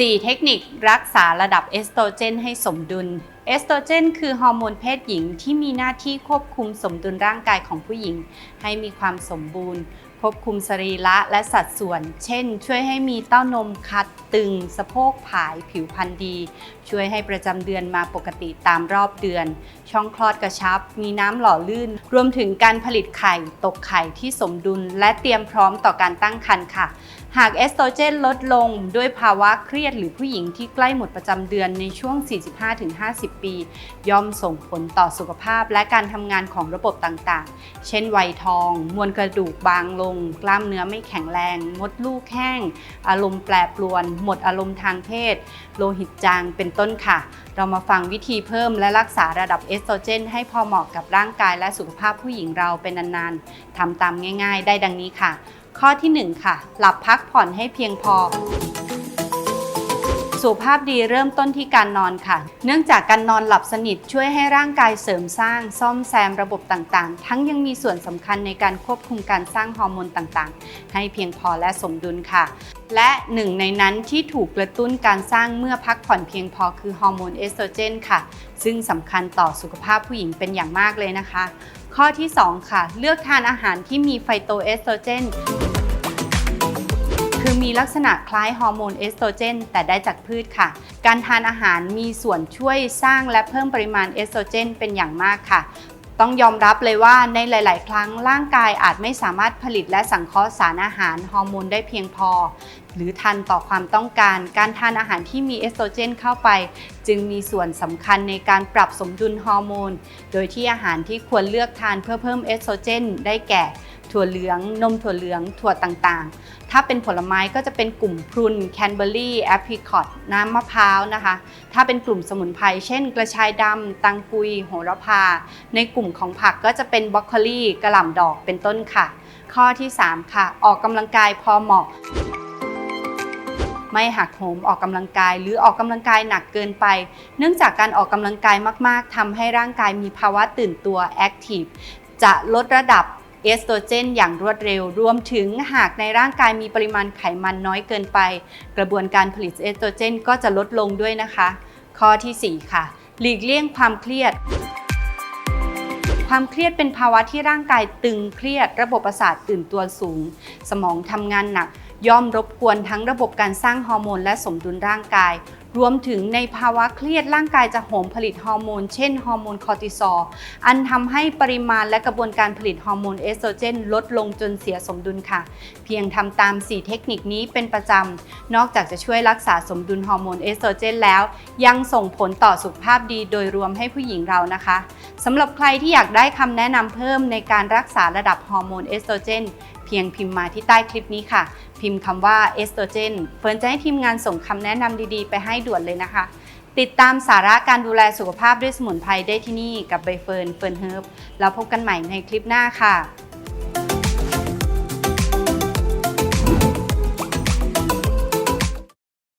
4 เทคนิครักษาระดับเอสโตรเจนให้สมดุล เอสโตรเจน คือฮอร์โมนเพศหญิงที่มีหน้าที่ควบคุมสมดุลร่างกายของผู้หญิง ให้มีความสมบูรณ์ ควบคุมสรีระและสัดส่วน เช่น ช่วยให้มีเต้านมคัดตึง สะโพกผายผิวพรรณดี ช่วยให้ประจำเดือนมาปกติตามรอบเดือน ช่องคลอดกระชับ มีน้ำหล่อลื่น รวมถึงการผลิตไข่ ตกไข่ที่สมดุล และเตรียมพร้อมต่อการตั้งครรภ์ค่ะ หากเอสโตรเจนลดลงด้วยภาวะเครียดหรือผู้หญิงที่ใกล้หมดประจำเดือนในช่วง 45-50 ปี ย่อมส่งผลต่อสุขภาพและการทำงานของระบบต่างๆ เช่นวัยทอง มวลกระดูกบางลงกล้ามเนื้อไม่แข็งแรง มดลูกแห้ง อารมณ์แปรปรวน หมดอารมณ์ทางเพศ โลหิตจางเป็นต้นค่ะ เรามาฟังวิธีเพิ่มและรักษาระดับเอสโตรเจน ให้พอเหมาะกับร่างกายและสุขภาพผู้หญิงเราเป็นนานๆทำตามง่าย ๆ ได้ดังนี้ค่ะ ข้อที่ 1 ค่ะ หลับพักผ่อนให้เพียงพอ สุขภาพดีเริ่มต้นที่การนอนค่ะ เนื่องจากการนอนหลับสนิทช่วยให้ร่างกายเสริมสร้าง ซ่อมแซมระบบต่างๆ ทั้งยังมีส่วนสำคัญในการควบคุมการสร้างฮอร์โมนต่างๆ ให้เพียงพอและสมดุลค่ะ และหนึ่งในนั้นที่ถูกกระตุ้นการสร้างเมื่อพักผ่อนเพียงพอคือฮอร์โมนเอสโตรเจนค่ะ ซึ่งสำคัญต่อสุขภาพผู้หญิงเป็นอย่างมากเลยนะคะ ข้อที่ 2 ค่ะ เลือกทานอาหารที่มีไฟโตเอสโตรเจน คือมีลักษณะคล้ายฮอร์โมนเอสโตรเจนแต่ได้จากพืชค่ะ การทานอาหารมีส่วนช่วยสร้างและเพิ่มปริมาณเอสโตรเจนเป็นอย่างมากค่ะต้องยอมรับเลยว่าในหลาย ๆ ครั้งร่างกายอาจไม่สามารถผลิตและสังเคราะห์สารอาหารฮอร์โมนได้เพียงพอ หรือทันต่อความต้องการ การทานอาหารที่มีเอสโตรเจนเข้าไป จึงมีส่วนสำคัญในการปรับสมดุลฮอร์โมน โดยที่อาหารที่ควรเลือกทานเพื่อเพิ่มเอสโตรเจนได้แก่ ถั่วเหลือง นมถั่วเหลือง ถั่วต่างๆ ถ้าเป็นผลไม้ก็จะเป็นกลุ่มพรุนแคนเบอร์รี่แอปริคอตน้ำมะพร้าวนะคะ ถ้าเป็นกลุ่มสมุนไพรเช่น กระชายดำตังกุย โหระพา ในกลุ่มของผักก็จะเป็นบรอกโคลีกระหล่ำดอกเป็นต้นค่ะ ข้อที่ 3 ค่ะ ออกกำลังกายพอเหมาะไม่หักโหมออกกำลังกาย หรือออกกำลังกายหนักเกินไป เนื่องจากการออกกำลังกายมาก ๆทำให้ร่างกายมีภาวะตื่นตัวแอคทีฟจะลดระดับ เอสโตรเจนอย่างรวดเร็ว รวมถึงหากในร่างกายมีปริมาณไขมันน้อยเกินไป กระบวนการผลิตเอสโตรเจนก็จะลดลงด้วยนะคะ ข้อทีสี่4 ค่ะ หลีกเลี่ยงความเครียดความเครียดเป็นภาวะที่ร่างกายตึงเครียด ระบบประสาทตื่นตัวสูง สมองทำงานหนัก ย่อมรบกวนทั้งระบบการสร้างฮอร์โมนและสมดุลร่างกาย รวมถึงในภาวะเครียดร่างกายจะโหมผลิตฮอร์โมน เช่นฮอร์โมนคอร์ติซอล อันทำให้ปริมาณและกระบวนการผลิตฮอร์โมนเอสโตรเจน ลดลงจนเสียสมดุลค่ะ เพียงทำตาม 4 เทคนิคนี้เป็นประจำนอกจากจะช่วยรักษาสมดุลฮอร์โมนเอสโตรเจนแล้ว ยังส่งผลต่อสุขภาพดีโดยรวมให้ผู้หญิงเรานะคะสำหรับใครที่อยากได้คำแนะนำเพิ่มในการรักษาระดับฮอร์โมนเอสโตรเจนเพียงพิมพ์มาที่ใต้คลิปนี้ค่ะ พิมพ์คำว่าเอสโตรเจนเฟิร์นจะให้ทีมงานส่งคำแนะนำดีๆ ไปให้ด่วนเลยนะคะ ติดตามสาระการดูแลสุขภาพด้วยสมุนไพรได้ที่นี่กับใบเฟิร์นเฟิร์นเฮิร์บแล้วพบกันใหม่ในคลิปหน้าค่ะ